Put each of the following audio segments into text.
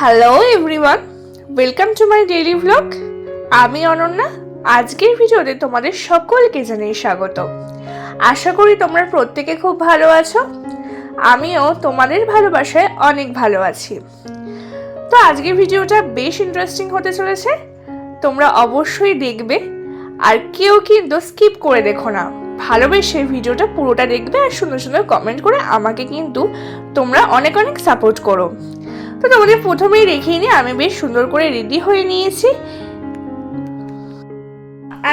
Hello everyone welcome to my daily vlog আমি অনন্যা। আজকের ভিডিওতে তোমাদের সকলকে জানাই স্বাগত। আশা করি তোমরা প্রত্যেকে খুব ভালো আছো। আমিও তোমাদের ভালোবাসায় অনেক ভালো আছি। তো আজকের ভিডিওটা বেশ ইন্টারেস্টিং হতে চলেছে। তোমরা অবশ্যই দেখবে। আর কেউ কিন্তু স্কিপ করে দেখো না। ভালোবেসে ভিডিওটা পুরোটা দেখবে আর সুন্দর সুন্দর কমেন্ট করে আমাকে কিন্তু তোমরা অনেক অনেক সাপোর্ট করো। তো তোমাদের প্রথমেই রেখেই নিয়ে আমি বেশ সুন্দর করে রেডি হয়ে নিয়েছি।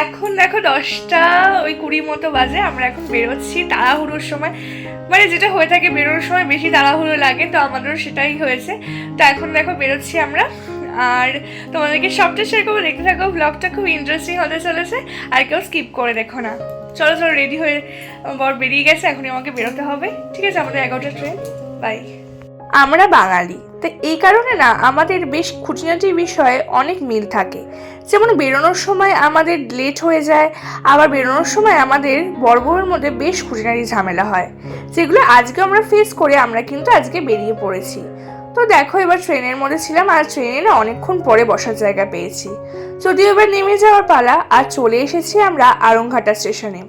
এখন দেখো দশটা, ওই কুড়ি মতো বাজে, আমরা এখন বেরোচ্ছি তাড়াহুড়োর সময়। মানে যেটা হয়ে থাকে বেরোনোর সময় বেশি তাড়াহুড়ো লাগে, তো আমাদেরও সেটাই হয়েছে। তো এখন দেখো বেরোচ্ছি আমরা। আর তোমাদেরকে সবটা শেয়ার করব, দেখতে থাকো ব্লগটা খুব ইন্টারেস্টিং হতে চলেছে, আর কেউ স্কিপ করে দেখো না। চলো চলো রেডি হয়ে বর বেরিয়ে গেছে, এখনই আমাকে বেরোতে হবে। ঠিক আছে, আমাদের এগারোটা ট্রেন বাই আমরা বাঙালি। তো এই কারণে না, আমাদের বেশ খুঁটিনাটি বিষয়ে অনেক মিল থাকে। যেমন বেরোনোর সময় আমাদের লেট হয়ে যায়, আবার বেরোনোর সময় আমাদের বর্বরের মধ্যে বেশ খুঁটিনাটি ঝামেলা হয়। যেগুলো আজকে আমরা ফেস করে আমরা কিন্তু আজকে বেরিয়ে পড়েছি। তো দেখো, এবার ট্রেনের মধ্যে ছিলাম আর ট্রেনে না অনেকক্ষণ পরে বসার জায়গা পেয়েছি। যদিও এবার নেমে যাওয়ার পালা, আর চলে এসেছি আমরা আরংঘাটা স্টেশনে।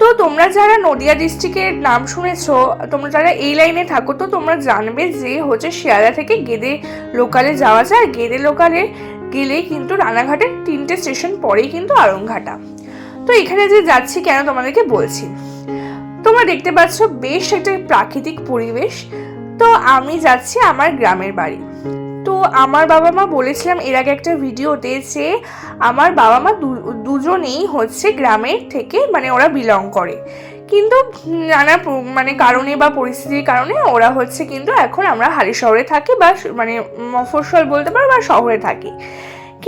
তো তোমরা যারা নদিয়া ডিস্ট্রিক্টের নাম শুনেছো, তোমরা যারা এই লাইনে থাকো, তো তোমরা জানবে যে হচ্ছে শিয়ালদা থেকে গেদে লোকালে যাওয়া যায়। গেদে লোকালে গেলেই কিন্তু রানাঘাটের তিনটে স্টেশন পরেই কিন্তু আরংঘাটা। তো এখানে যে যাচ্ছি কেন তোমাদেরকে বলছি? তোমরা দেখতে পাচ্ছ বেশ একটা প্রাকৃতিক পরিবেশ। তো আমি যাচ্ছি আমার গ্রামের বাড়ি। তো আমার বাবা মা বলেছিলাম এর আগে একটা ভিডিওতে যে আমার বাবা মা দুজনেই হচ্ছে গ্রামের থেকে মানে ওরা বিলং করে। কিন্তু নানা মানে কারণে বা পরিস্থিতির কারণে ওরা হচ্ছে কিন্তু এখন আমরা হালি শহরে থাকি বা মানে মফস্বল বলতে পারো বা শহরে থাকি।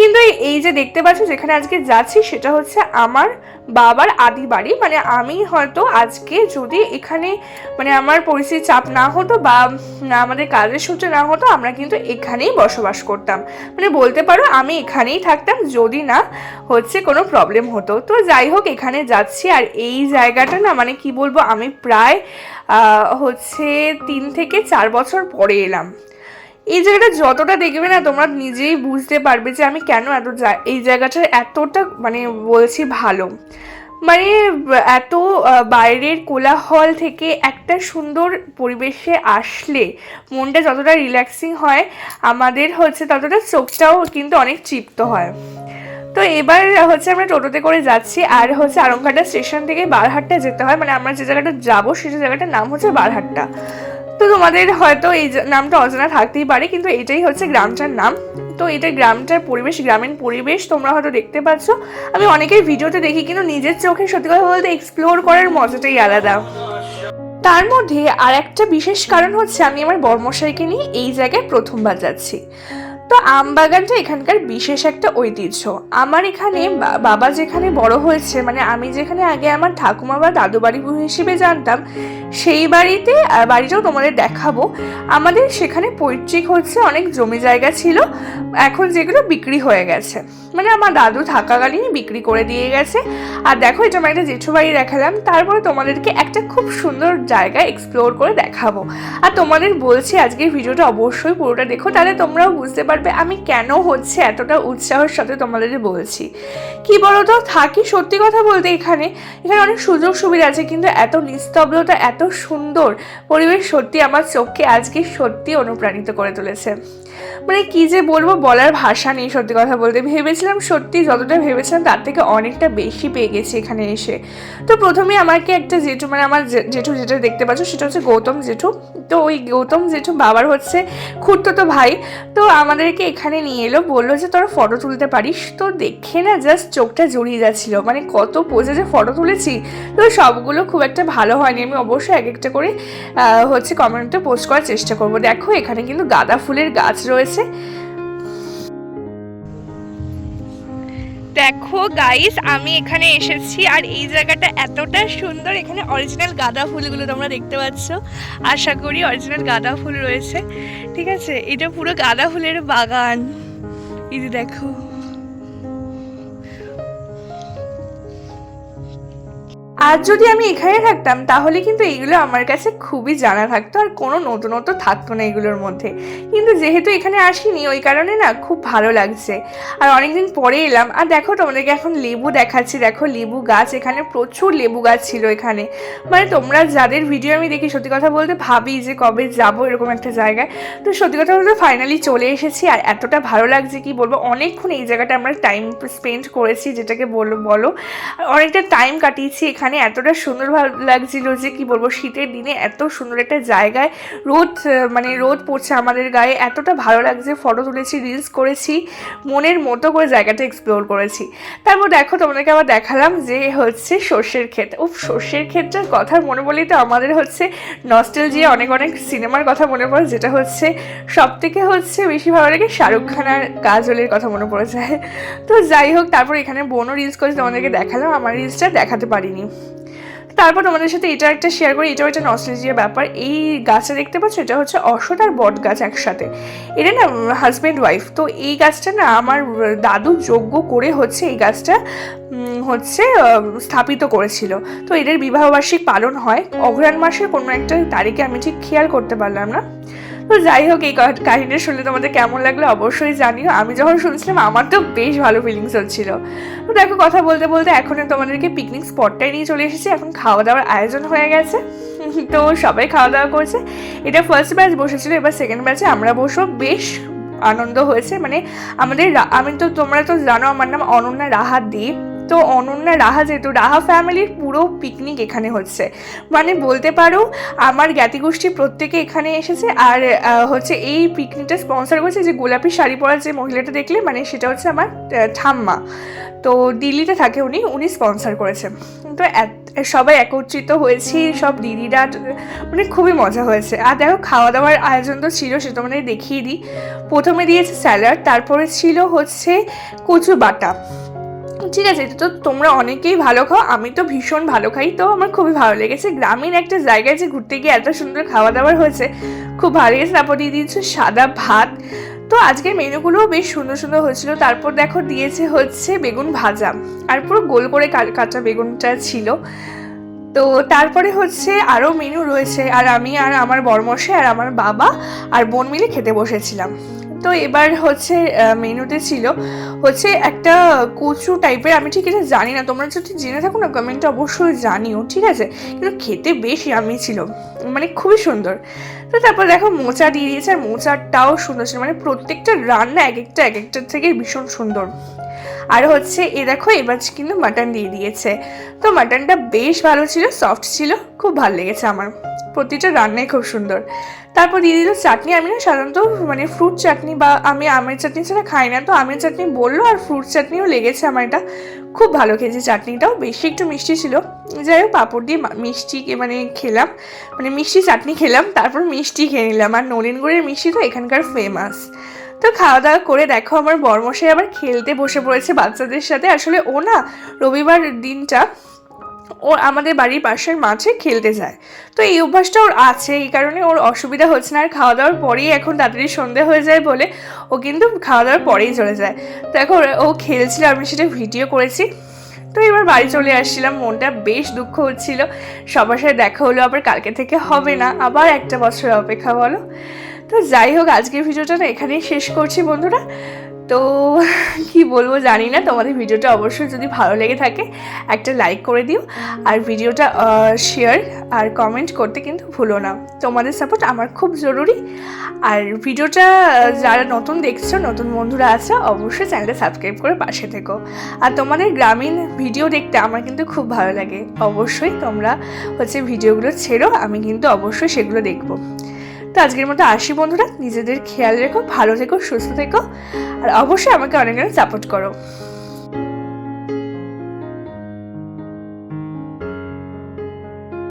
কিন্তু এই- যে দেখতে পাচ্ছ, যেখানে আজকে যাচ্ছি, সেটা হচ্ছে আমার বাবার আদি বাড়ি। মানে আমি হয়তো আজকে যদি এখানে মানে আমার পরিস্থিতির চাপ না হতো বা আমাদের কাজের সূত্রে না হতো, আমরা কিন্তু এখানেই বসবাস করতাম। মানে বলতে পারো, আমি এখানেই থাকতাম, যদি না হচ্ছে কোনো প্রবলেম হতো। তো যাই হোক, এখানে যাচ্ছি, আর এই জায়গাটা না মানে কি বলব, আমি প্রায় হচ্ছে তিন থেকে চার বছর পরে এলাম। এই জায়গাটা যতটা দেখবে না, তোমরা নিজেই বুঝতে পারবে যে আমি কেন এত এই জায়গাটা এতটা মানে বলছি ভালো। মানে এত বাইরের কোলাহল থেকে একটা সুন্দর পরিবেশে আসলে মনটা যতটা রিল্যাক্সিং হয়, আমাদের হচ্ছে ততটা চোখটাও কিন্তু অনেক তৃপ্ত হয়। তো এবার হচ্ছে আমরা টোটোতে করে যাচ্ছি, আর হচ্ছে আরংঘাটা স্টেশন থেকে বারহাট্টা যেতে হয়। মানে আমরা যে জায়গাটা যাব, সেই জায়গাটার নাম হচ্ছে বারহাট্টা। তো তোমাদের হয়তো এই নামটা অজানা থাকতেই পারে, কিন্তু এটাই হচ্ছে গ্রামটার নাম। তো এটা গ্রামটার পরিবেশ গ্রামীণ পরিবেশ তোমরা হয়তো দেখতে পাচ্ছ। আমি অনেকের ভিডিওতে দেখি, কিন্তু নিজের চোখে সত্যি কথা বলতে এক্সপ্লোর করার মজাটাই আলাদা। তার মধ্যে আর একটা বিশেষ কারণ হচ্ছে, আমি আমার বর্মশাইকে নিয়ে এই জায়গায় প্রথমবার যাচ্ছি। তো আম বাগানটা এখানকার বিশেষ একটা ঐতিহ্য। আমার এখানে বাবা যেখানে বড় হয়েছে মানে আমি যেখানে আগে আমার ঠাকুমা বা দাদু বাড়ি হিসেবে জানতাম, সেই বাড়িতে বাড়িটাও তোমাদের দেখাবো। আমাদের সেখানে পৈতৃক হচ্ছে অনেক জমি জায়গা ছিল, এখন যেগুলো বিক্রি হয়ে গেছে। মানে আমার দাদু থাকাকালীনই বিক্রি করে দিয়ে গেছে। আর দেখো, এটা আমি একটা জেঠু বাড়ি দেখালাম, তারপরে তোমাদেরকে একটা খুব সুন্দর জায়গা এক্সপ্লোর করে দেখাবো। আর তোমাদের বলছি, আজকের ভিডিওটা অবশ্যই পুরোটা দেখো, তাহলে তোমরাও বুঝতে পারবে আমি কেন হচ্ছে এতটা উৎসাহের সাথে তোমাদের বলছি? কি বলতো? থাকি সত্যি কথা বলতে এখানে এখানে অনেক সুযোগ সুবিধা আছে, কিন্তু এত নিস্তব্ধতা, এত সুন্দর পরিবেশ সত্যি আমার চোখকে আজকে সত্যি অনুপ্রাণিত করে তুলেছে। মানে কি যে বলব, বলার ভাষা নেই সত্যি কথা বলতে। ভেবেছিলাম সত্যি যতটা ভেবেছিলাম তার থেকে অনেকটা বেশি পেয়ে গেছি এখানে এসে। তো প্রথমে আমাকে একটা জেঠু মানে আমার জেঠু যেটা দেখতে পাচ্ছ সেটা হচ্ছে গৌতম জেঠু। তো ওই গৌতম জেঠু বাবার হচ্ছে খুঁড়তো ভাই। তো আমাদেরকে এখানে নিয়ে এলো, বলল যে তোরা ফটো তুলতে পারিস? তো দেখে না জাস্ট চোখটা জড়িয়ে যাচ্ছিল। মানে কত পোজে যে ফটো তুলেছি, তো সবগুলো খুব একটা ভালো হয়নি। আমি অবশ্যই এক একটা করে হচ্ছে কমেন্টে পোস্ট করার চেষ্টা করব। দেখো এখানে কিন্তু গাঁদা ফুলের গাছ রয়েছে। দেখো গাইস আমি এখানে এসেছি আর এই জায়গাটা এতটা সুন্দর, এখানে অরিজিনাল গাঁদা ফুলগুলো তোমরা দেখতে পাচ্ছ। আশা করি অরিজিনাল গাঁদা ফুল রয়েছে। ঠিক আছে? এটা পুরো গাঁদা ফুলের বাগান। এই দেখো। আর যদি আমি এখানে থাকতাম, তাহলে কিন্তু এইগুলো আমার কাছে খুবই জানা থাকতো আর কোনো নতুনত্ব থাকতো না এগুলোর মধ্যে। কিন্তু যেহেতু এখানে আসিনি, ওই কারণে না খুব ভালো লাগছে। আর অনেকদিন পরে এলাম, আর দেখো তোমাদেরকে এখন লেবু দেখাচ্ছি। দেখো লেবু গাছ, এখানে প্রচুর লেবু গাছ ছিল এখানে। মানে তোমরা যাদের ভিডিও আমি দেখি, সত্যি কথা বলতে ভাবি যে কবে যাব এরকম একটা জায়গায়। তো সত্যি কথা বলতে ফাইনালি চলে এসেছি, আর এতটা ভালো লাগছে কি বলব? অনেকক্ষণ এই জায়গাটা আমরা টাইম স্পেন্ড করেছি, যেটাকে বলো বলো। অনেকটা টাইম কাটিয়েছি এখানে। এতটা সুন্দর ভালো লাগছিল যে কি বলব, শীতের দিনে এত সুন্দর একটা জায়গায় রোদ মানে রোদ পড়ছে আমাদের গায়ে, এতটা ভালো লাগছে ফটো তুলেছি রিলস করেছি, মনের মতো করে জায়গাটা এক্সপ্লোর করেছি। তারপর দেখো তোমাদেরকে আবার দেখালাম যে হচ্ছে সর্ষের ক্ষেত। ও সর্ষের ক্ষেতটার কথা মনে বলেই তো আমাদের হচ্ছে নস্টেল যে অনেক অনেক সিনেমার কথা মনে পড়ে, যেটা হচ্ছে সব থেকে হচ্ছে বেশি ভালো লাগে শাহরুখ খান আর কাজলের কথা মনে পড়ে যায়। তো যাই হোক, তারপর এখানে বোনও রিলস করেছে, তোমাদেরকে দেখালাম, আমার রিলসটা দেখাতে পারিনি। তারপর তোমাদের সাথে এটা একটা শেয়ার করি, এটাও একটা নস্ট্রেজিয়া ব্যাপার। এই গাছটা দেখতে পাচ্ছ, এটা হচ্ছে অশ্বত আর বট গাছ একসাথে। এটা না হাজব্যান্ড ওয়াইফ তো এই গাছটা না আমার দাদু যোগ্য করে হচ্ছে এই গাছটা হচ্ছে স্থাপিত করেছিল। তো এদের বিবাহবার্ষিক পালন হয়। অঘ্রাণ মাসের কোনো একটা তারিখে আমি ঠিক খেয়াল করতে পারলাম না। তো যাই হোক, এই কাহিনীটা শুনলে তোমাদের কেমন লাগল অবশ্যই জানিও। আমি যখন শুনছিলাম, আমার তো বেশ ভালো ফিলিংস হচ্ছিল। তো দেখো, কথা বলতে বলতে এখন তোমাদেরকে পিকনিক স্পটটাই নিয়ে চলে এসেছি। এখন খাওয়া দাওয়ার আয়োজন হয়ে গেছে। তো সবাই খাওয়া দাওয়া করছে। এটা ফার্স্ট ব্যাচ বসেছিল, এবার সেকেন্ড ব্যাচে আমরা বসবো। বেশ আনন্দ হয়েছে। মানে আমাদের আমি তো, তোমরা তো জানো, আমার নাম অনন্যা রাহাত দ্বীপ তো অনন্যা রাহা যেহেতু, রাহা ফ্যামিলির পুরো পিকনিক এখানে হচ্ছে। মানে বলতে পারো, আমার জ্ঞাতিগোষ্ঠী প্রত্যেকে এখানে এসেছে আর হচ্ছে এই পিকনিকটা স্পন্সর করেছে যে গোলাপি শাড়ি পরা যে মহিলাটা দেখলে মানে সেটা হচ্ছে আমার ঠাম্মা। তো দিল্লিতে থাকে উনি উনি স্পন্সর করেছে। তো সবাই একত্রিত হয়েছি, সব দিদিরা মানে খুবই মজা হয়েছে। আর দেখো খাওয়া দাওয়ার আয়োজন তো ছিল, সেটা তোমাদের দেখিয়ে দিই। প্রথমে দিয়েছে স্যালাড, তারপরে ছিল হচ্ছে কচু বাটা ঠিক আছে এটা তো তোমরা অনেকেই ভালো খাও, আমি তো ভীষণ ভালো খাই, তো আমার খুবই ভালো লেগেছে। গ্রামীণ একটা জায়গায় যে ঘুরতে গিয়ে এত সুন্দর খাওয়া দাওয়ার হয়েছে, খুব ভালো লেগেছে। তারপর দিয়ে দিয়েছে সাদা ভাত। তো আজকের মেনুগুলোও বেশ সুন্দর সুন্দর হয়েছিল। তারপর দেখো দিয়েছে হচ্ছে বেগুন ভাজা, আর পুরো গোল করে কাঁচা বেগুনটা ছিল। তো তারপরে হচ্ছে আরও মেনু রয়েছে, আর আমি আর আমার বরমশাই আর আমার বাবা আর বোন মিলে খেতে বসেছিলাম। তো এবার হচ্ছে মেনুতে ছিল হচ্ছে একটা কচু টাইপের আমি ঠিক এটা জানি না, তোমরা যদি জেনে থাকো না কমেন্টে অবশ্যই জানিও, ঠিক আছে? কিন্তু খেতে বেশ আমি ছিল মানে খুবই সুন্দর। তো তারপর দেখো মোচা দিয়ে দিয়েছে, আর মোচারটাও সুন্দর ছিল মানে প্রত্যেকটা রান্না এক একটা, এক একটার থেকে ভীষণ সুন্দর। আর হচ্ছে এ দেখো এবার কিন্তু মাটন দিয়ে দিয়েছে। তো মাটনটা বেশ ভালো ছিল সফট ছিল, খুব ভালো লেগেছে আমার। প্রতিটা রান্নাই খুব সুন্দর। তারপর দিয়ে দিল চাটনি। আমি না সাধারণত মানে ফ্রুট চাটনি বা আমি আমের চাটনি ছাড়া খাই না। তো আমের চাটনি বলল আর ফ্রুট চাটনিও লেগেছে আমার এটা। খুব ভালো খেয়েছি চাটনিটাও, বেশি একটু মিষ্টি ছিল। যাই হোক, পাঁপড় দিয়ে মিষ্টি মানে খেলাম। মানে মিষ্টি চাটনি খেলাম, তারপর মিষ্টি খেয়ে নিলাম। আর নলেন গুড়ের মিষ্টি তো এখানকার ফেমাস তো খাওয়া দাওয়া করে দেখো, আমার বরমশাই আবার খেলতে বসে পড়েছে বাচ্চাদের সাথে। আসলে ও না রবিবার দিনটা ও আমাদের বাড়ির পাশের মাঠে খেলতে যায়। তো এই অভ্যাসটা ওর আছে, এই কারণে ওর অসুবিধা হচ্ছে না। আর খাওয়া দাওয়ার পরেই এখন তাড়াতাড়ি সন্ধে হয়ে যায় বলে ও কিন্তু খাওয়া দাওয়ার পরেই চলে যায়। দেখো ওরা- ও খেলছিল, আমি সেটা ভিডিও করেছি। তো এবার বাড়ি চলে আসছিলাম, মনটা বেশ দুঃখ হচ্ছিল। সবার সাথে দেখা হলো, আবার কালকে থেকে হবে না। আবার একটা বছর অপেক্ষা বলো। তো যাই হোক, আজকের ভিডিওটা না এখানেই শেষ করছি বন্ধুরা। তো কি বলব জানি না, তোমাদের ভিডিওটা অবশ্যই যদি ভালো লেগে থাকে, একটা লাইক করে দিও। আর ভিডিওটা শেয়ার আর কমেন্ট করতে কিন্তু ভুলো না। তোমাদের সাপোর্ট আমার খুব জরুরি। আর ভিডিওটা যারা নতুন দেখছ, নতুন বন্ধুরা আছে, অবশ্যই চ্যানেলটা সাবস্ক্রাইব করে পাশে থেকো। আর তোমাদের গ্রামীণ ভিডিও দেখতে আমার কিন্তু খুব ভালো লাগে। অবশ্যই তোমরা হচ্ছে ভিডিওগুলো ছেড়ো, আমি কিন্তু অবশ্যই সেগুলো দেখব। তো আজকের মতো আসি বন্ধুরা। নিজেদের খেয়াল রেখো, ভালো থেকো, সুস্থ থেকো। আর অবশ্যই আমাকে অনেক অনেক সাপোর্ট করো।